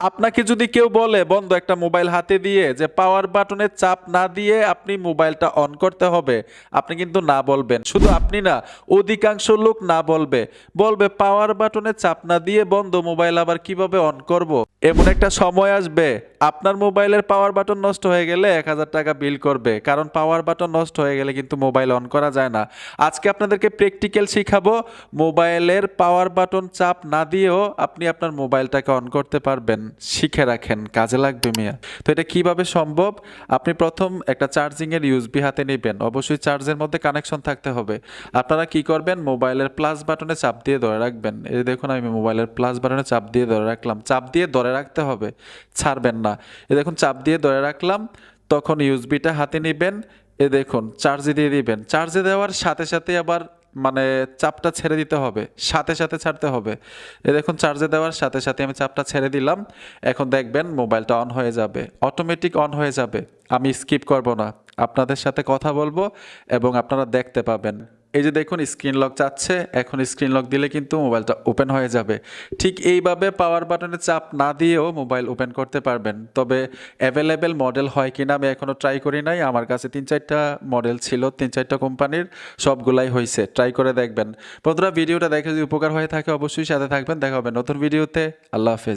আপনাকে যদি কেউ বলে, বন্ধু, একটা মোবাইল হাতে দিয়ে, যে পাওয়ার বাটনের চাপ না দিয়ে আপনি মোবাইলটা অন করতে হবে, আপনি কিন্তু না বলবেন। শুধু আপনি না, অধিকাংশ লোক না বলবে। বলবে পাওয়ার বাটনে চাপ না দিয়ে, বন্ধ, মোবাইল আবার কীভাবে অন করব। এমন একটা সময় আসবে, আপনার মোবাইলের পাওয়ার বাটন নষ্ট হয়ে গেলে এক হাজার টাকা বিল করবে। কারণ পাওয়ার বাটন নষ্ট হয়ে গেলে কিন্তু মোবাইল অন করা যায় না। আজকে আপনাদেরকে প্র্যাকটিক্যাল শিখাবো, মোবাইলের পাওয়ার বাটন চাপ না দিয়েও আপনি আপনার মোবাইলটাকে অন করতে পারবেন। শিখে রাখেন, কাজে লাগবে মিয়া। তো এটা কীভাবে সম্ভব? আপনি প্রথম একটা চার্জিং এর ইউএসবি হাতে নেবেন। অবশ্যই চার্জের মধ্যে কানেকশন থাকতে হবে। আপনারা কি করবেন? মোবাইলের প্লাস বাটনে চাপ দিয়ে ধরে রাখবেন। এই দেখুন, আমি মোবাইলের প্লাস বাটনে চাপ দিয়ে ধরে রাখলাম। চাপ দিয়ে ধরে রাখতে হবে। ছাড়বেন না। এই দেখুন, চাপ দিয়ে ধরে রাখলাম। তখন ইউএসবিটা হাতে নেবেন। এ দেখুন, চার্জে দিয়ে দিবেন। চার্জে দেওয়ার সাথে সাথে আবার মানে চাপটা ছেড়ে দিতে হবে, সাথে সাথে ছাড়তে হবে। এ দেখুন চার্জে দেওয়ার সাথে সাথে আমি চাপটা ছেড়ে দিলাম। এখন দেখবেন মোবাইলটা অন হয়ে যাবে অটোমেটিক অন হয়ে যাবে। আমি স্কিপ করব না। আপনাদের সাথে কথা বলব এবং আপনারা দেখতে পাবেন। এই যে দেখুন স্ক্রিন লক চাচ্ছে এখন স্ক্রিন লক দিলে কিন্তু মোবাইলটা ওপেন হয়ে যাবে। ঠিক এইভাবে পাওয়ার বাটনে চাপ না দিয়েও মোবাইল ওপেন করতে পারবেন। তবে অ্যাভেলেবেল মডেল হয় কিনা আমি এখনও ট্রাই করি নাই। আমার কাছে তিন চারটা মডেল ছিল, তিন চারটা কোম্পানির সবগুলাই হয়েছে ট্রাই করে দেখবেন। বন্ধুরা ভিডিওটা দেখে যদি উপকার হয়ে থাকে, অবশ্যই সাথে থাকবেন। দেখা হবে নতুন ভিডিওতে আল্লাহ হাফেজ।